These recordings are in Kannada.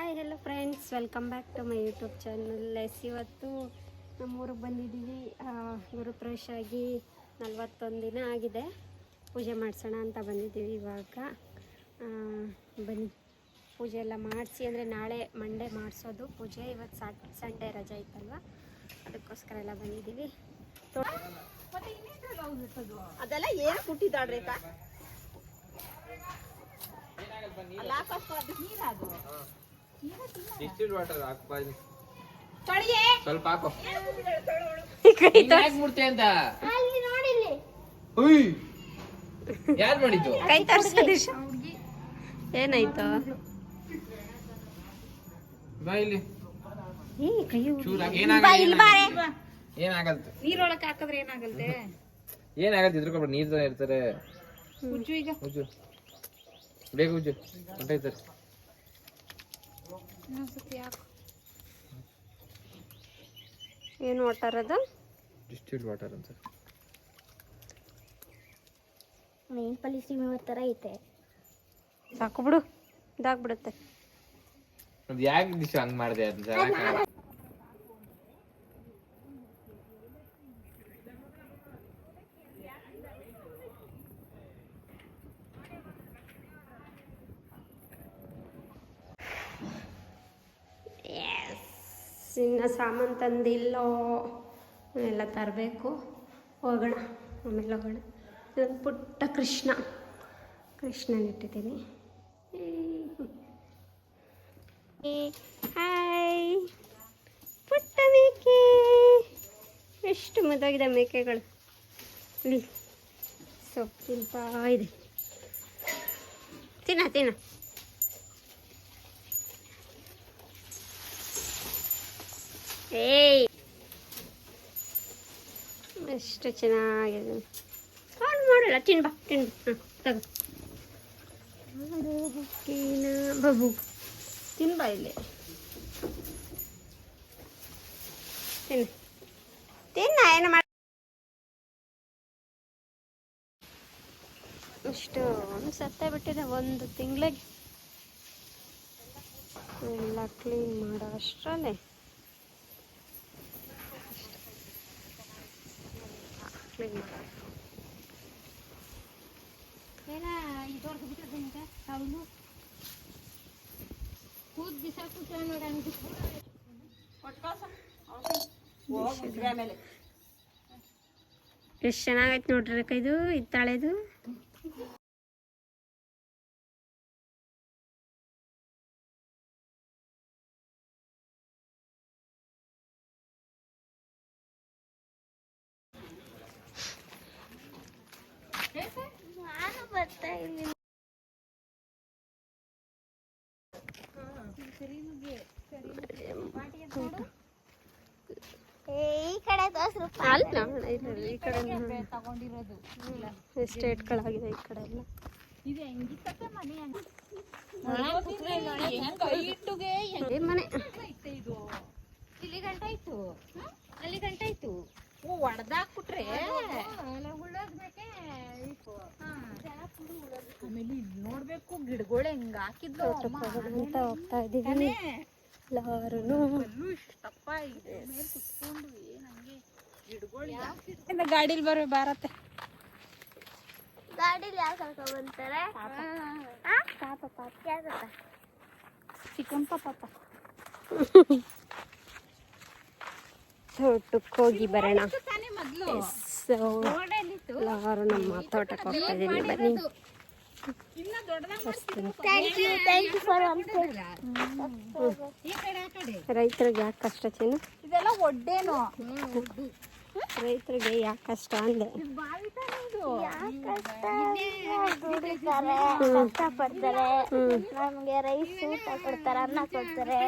Hi hello friends welcome back to my YouTube channel let's ಇವತ್ತು ನಮ್ಮೂರಿಗೆ ಬಂದಿದ್ದೀವಿ. ಗುರುಪ್ರವೇಶ ಆಗಿ ನಲ್ವತ್ತೊಂದು ದಿನ ಆಗಿದೆ. ಪೂಜೆ ಮಾಡಿಸೋಣ ಅಂತ ಬಂದಿದ್ದೀವಿ ಇವಾಗ. ಬನ್ನಿ. ಪೂಜೆ ಎಲ್ಲ ಮಾಡಿಸಿ ಅಂದರೆ ನಾಳೆ ಮಂಡೇ ಮಾಡಿಸೋದು ಪೂಜೆ. ಇವತ್ತು ಸಾಟ್ ಸಂಡೇ ರಜೆ ಇತ್ತಲ್ವ ಅದಕ್ಕೋಸ್ಕರ ಎಲ್ಲ ಬಂದಿದ್ದೀವಿ. ಅದೆಲ್ಲ ಏನು ಕುಟ್ಟಿದ್ದಾಳ್ರಿ ಅಕ್ಕ ಅಲ್ಲ ಅದು ಡಿಸ್ಟಿಲ್ ವಾಟರ್ ಹಾಕು. ತೊಳೆಯೇ ಸ್ವಲ್ಪ ಹಾಕು ಅಂತ? ಹುಯ್ ಯಾರ್ ಮಾಡಿದ್ದು? ಕೈ ತೋರಿಸ್ಕದಿಶ ಏನಾಯ್ತು? ಬಾ ಇಲ್ಲಿ. ಏನಾಗಲ್ತ? ನೀರೊಳಗೆ ಹಾಕಿದ್ರೆ ಏನಾಗಲ್ತೆ? ಏನಾಗತ್ತೆ ಇದ್ರಕೊಬ್ರು ನೀರ್ ತರ ಇರ್ತಾರೆ. ಉಜ್ಜು ಈಗ. ಉಜ್ಜು. ಬೇಗ ಉಜ್ಜು. ಹೊಂಟೈತಾರೆ ಇನ್ನೊಂದ್ಸತಿ ವಾಟರ್ ಏನು ಡಿಸ್ಟಿಲ್ಡ್ ಡಿಸ್ಟಿಲ್ ವಾಟರ್ ಅಂತ ನೇಲ್ಪಲ್ಲಿ ಸೀಮೆ ಥರ ಐತೆ. ಸಾಕು ಬಿಡು. ಇದಾಗ್ಬಿಡುತ್ತೆ. ಅದು ಯಾಕೆ ದಿಶ ಹಂಗ್ ಮಾಡಿದೆ ಅಂತ ಹೇಳಕ್ಕಾಗಲ್ಲ. ಎಸ್ ಇನ್ನು ಸಾಮಾನು ತಂದಿಲ್ಲೋ? ಎಲ್ಲ ತರಬೇಕು. ಹೋಗೋಣ. ಆಮೇಲೆ ಹೋಗೋಣ. ಇದೊಂದು ಪುಟ್ಟ ಕೃಷ್ಣ. ಕೃಷ್ಣನ ಇಟ್ಟಿದ್ದೀನಿ. ಹಾಯ್. ಪುಟ್ಟ ಮೇಕೆ. ಎಷ್ಟು ಮುದ್ದಾಗಿದೆ ಮೇಕೆಗಳು. ಇಲ್ಲಿ ಸೊಪ್ಪು ಇದೆ. ತಿನ್ನ ತಿನ್ನ. ಏಯ್. ಎಷ್ಟು ಚೆನ್ನಾಗಿದೆ. ಕಾಲ್ ಮಾಡಲ್ಲ ತಿನ್ ಬಾ ತಿನ್ ಹಾಂ ತಗೋ. ಮಾಡು ಹಕ್ಕಿನ ಬಬು. ತಿನ್ ಬಾ ಇಲ್ಲಿ. ತಿನ್ನು. ತಿನ್ನ, ಏನು ಮಾಡಿ ಇಷ್ಟು ಒಂದು ಸತ್ತೆ ಬಿಟ್ಟಿದೆ, ಒಂದು ತಿಂಗಳಿಗೆ. ಎಲ್ಲ ಕ್ಲೀನ್ ಮಾಡೋ ಅಷ್ಟರಲ್ಲೇ. ಕ್ಲೀನ್ ಮಾಡೋ ಏನ ಇದೊರ್ದು ಬಿಟ್ಟದೆ ಈಗ ಅವನು ಕೂದ್ ನೋಡಿ ಹಂಗೆ ಹೋಗಿ ಆಮೇಲೆ ಎಷ್ಟು ಚೆನ್ನಾಗೈತೆ ನೋಡ್ರಿ ಇದು ಇತ್ತಾಳೆದು ಅಲ್ಲ. ಇಲ್ಲ, ಈ ಕಡೆ ತಗೊಂಡಿರೋದು. ಎಸ್ಟೇಟ್ಗಳಾಗಿದೆ ಈ ಕಡೆ ಎಲ್ಲ. ಇದು ಮನೆ ಇಟ್ಟುಗೆ ಮನೆ. ಇದು? ಇಲ್ಲಿ ಗಂಟ ಆಯ್ತು. ಅಲ್ಲಿ ಗಂಟ ಆಯ್ತು. ಓ ಹೊಡೆದಾಕ್ಬಿಟ್ರೆ ಆಮೇಲೆ ಇಲ್ಲಿ ನೋಡ್ಬೇಕು ಹಿಂಗ ಹೆಂಗ್ ಹಾಕಿದ್ಲು ಅಮ್ಮ. ಅಂತ ಹೋಗ್ತಾ ಇದೀವಿ ಎಲ್ಲಾರು ಇಷ್ಟಪ್ಪ ಇದೆ ಕುತ್ಕೊಂಡು ಗಿಡಗಳು ಗಾಡಿಲಿ ಬರೋ ಬಾರತ್ತೆ. ಗಾಡಿಲಿ ಯಾರು ಕರ್ಕೊಂಡ್ ಬಂತಾರೆ? ಪಾಪ. ಪಾಪ ತೋಟಕ್ಕೆ ಹೋಗಿ ಬರೋಣ. ಸೊ ನಮ್ಮ ತೋಟಕ್ಕೆ ಹೋಗ್ತಾ ಇದೀನಿ ಬನ್ನಿ. ರೈತರಿಗೆ ಯಾಕೆ ಕಷ್ಟ ಚೇನು? ಇದೆಲ್ಲ ಒಡ್ಡೇನು. ರೈತರಿಗೆ ಯಾಕೆ ಕಷ್ಟ ಅಂದೆ? ನಮ್ಗೆ ರೈಸ್ ಊಟ ಕೊಡ್ತಾರೆ ಅನ್ನ ಕೊಡ್ತಾರೆ.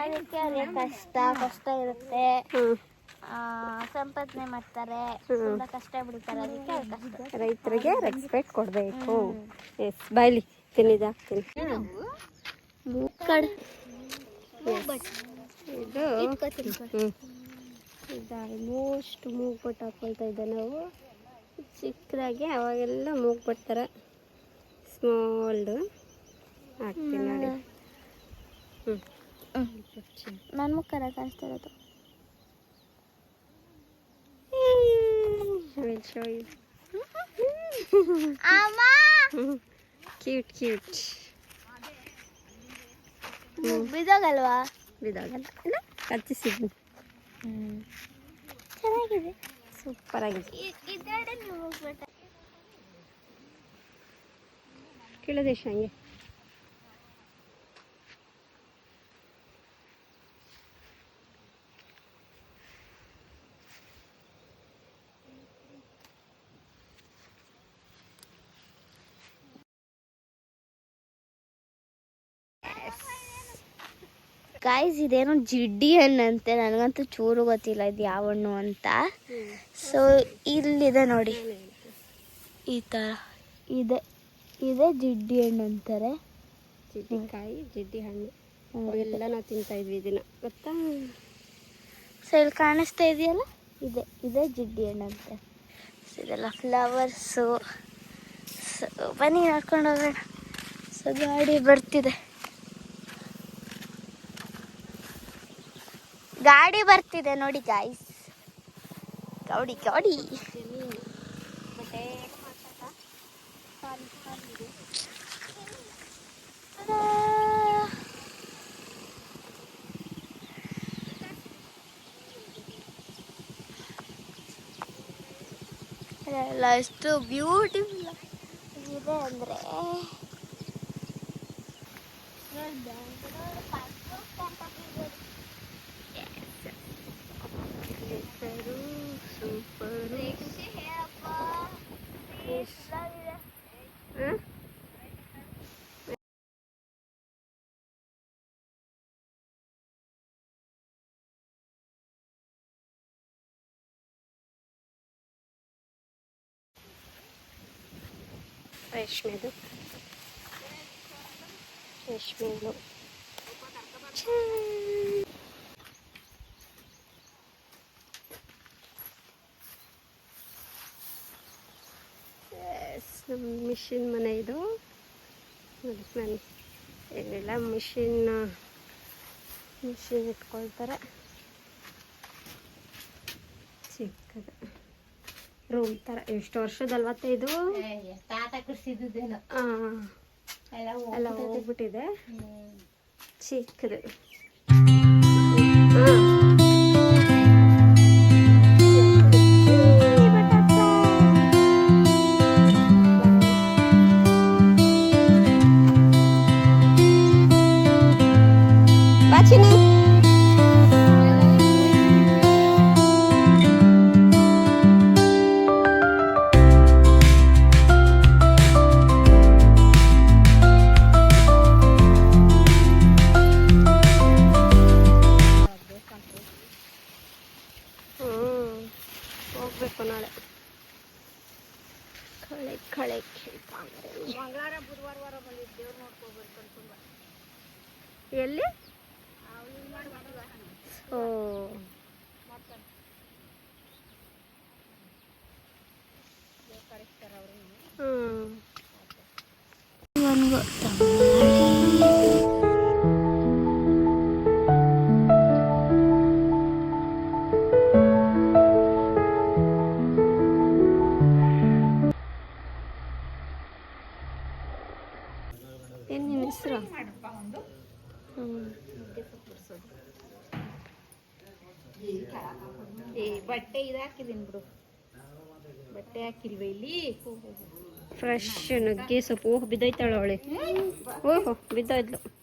ಅದಕ್ಕೆ ಅವ್ರಿಗೆ ಕಷ್ಟ ಕಷ್ಟ ಇರುತ್ತೆ. ಸಂಪಾದನೆ ಮಾಡ್ತಾರೆ. ತುಂಬಾ ಕಷ್ಟ ಬಿಡ್ತಾರೆ ಅದಕ್ಕೆ ಕಷ್ಟ. ರೈತರಿಗೆ ರೆಸ್ಪೆಕ್ಟ್ ಕೊಡಬೇಕು. ಎಸ್ ಬೈಲಿ ತಿನ್ನಿದ ಮೂಕಡ್. ಇದು ಆಲ್ಮೋಸ್ಟ್ ಮೂಗ್ಬಟ್ಟು ಹಾಕ್ಕೊಳ್ತಾ ಇದ್ದೆ ನಾವು. ಚಿಕ್ಕದಾಗಿ ಅವಾಗೆಲ್ಲ ಮೂಗ್ ಥರ ಸ್ಮಾಲ್ಡು ಹಾಕ್ತೀನಿ ನೋಡಿ. ಹ್ಞೂ ನನ್ನ ಮುಖರ ಕಾಣಿಸ್ತಾ ಇರೋದು. I will show you. ಅಮ್ಮ Cute, cute. ಬಿದ್ದೋಗಲ್ವಾ ಬಿದ್ದಾಗಲ್ಲ ಇಲ್ಲ ಕತ್ತಿಸಿದ್ನಿ ಚೆನ್ನಾಗಿದೆ ಸೂಪರ್ ಆಗಿದೆ ಕೇಳೋದೇಶ ಹಂಗೆ ಗಾಯ್ಸ್ ಇದೇನೋ ಜಿಡ್ಡಿ ಹಣ್ಣಂತೆ. ನನಗಂತೂ ಚೂರು ಗೊತ್ತಿಲ್ಲ ಇದು ಯಾವ ಹಣ್ಣು ಅಂತ. ಸೊ ಇಲ್ಲಿದೆ ನೋಡಿ. ಈ ಥರ ಇದೆ ಇದೆ ಜಿಡ್ಡಿ ಹಣ್ಣು ಅಂತಾರೆ. ಜಿಡ್ಡಿಕಾಯಿ ಜಿಡ್ಡಿ ಹಣ್ಣು. ಎಲ್ಲ ನಾವು ತಿಂತಾ ಇದ್ವಿ ಇದನ್ನ ಗೊತ್ತಾ? ಸೊ ಇಲ್ಲಿ ಕಾಣಿಸ್ತಾ ಇದೆಯಲ್ಲ? ಇದೆ ಇದೆ ಜಿಡ್ಡಿ ಹಣ್ಣು ಅಂತೆ. ಸೊ ಇದೆಲ್ಲ ಫ್ಲವರ್ಸು ಸೊ ಬನ್ನಿ ನೋಡ್ಕೊಂಡು ಹೋಗೋಣ. ಸೊ ಗಾಡಿ ಬರ್ತಿದೆ. ಗಾಡಿ ಬರ್ತಿದೆ ನೋಡಿ ಗಾಯ್ಸ್ ಗೌಡಿ ಗೌಡಿ! ಎಲ್ಲ ಎಷ್ಟು ಬ್ಯೂಟಿಫುಲ್ ಇದೆ ಅಂದರೆ ರೇಷ್ಮೆದು ರೇಷ್ಮೆದು ನಮ್ಮ ಮಿಷಿನ್ ಮನೆ ಇದು. ನೋಡಿ ನಾನು ಇಲ್ಲೆಲ್ಲ ಮಿಷಿನ್ ಮಿಷಿನ್ ಇಟ್ಕೊಳ್ತಾರೆ. ಚಿಕ್ಕದು. ರೂಮ್ ತರ. ಎಷ್ಟು ವರ್ಷದಲ್ವತ್ತ ಇದು ಎಲ್ಲ ಹೋಗ್ಬಿಟ್ಟಿದೆ. ಚಿಕ್ಕದು. ಎಲ್ಲಿ? ಓ. ಹ್ಮ್. ಒಂದು ಬಿಡು. ಬಟ್ಟೆ ಹಾಕಿಲ್ವ ಇಲ್ಲಿ? ಫ್ರೆಶ್ ನುಗ್ಗೆ ಸೊಪ್ಪು. ಓಹ್ ಬಿದ್ದೋಯ್ತಾಳ ಅವಳೆ. ಓಹೋ ಬಿದ್ದೋಯ್ದ್ಲು.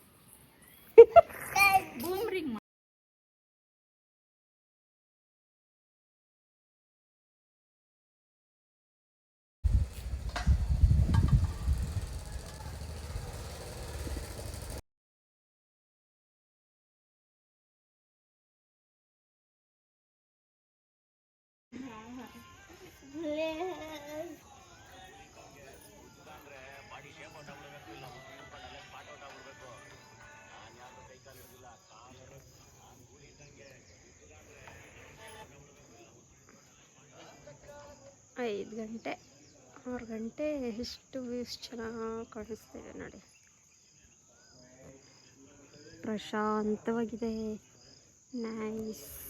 ಐದು ಗಂಟೆ ಆರು ಗಂಟೆ ಎಷ್ಟು ವ್ಯೂಸ್ ಚೆನ್ನಾಗಿ ಕಾಣಿಸ್ತಿದೆ ನೋಡಿ. ಪ್ರಶಾಂತವಾಗಿದೆ. ನೈಸ್.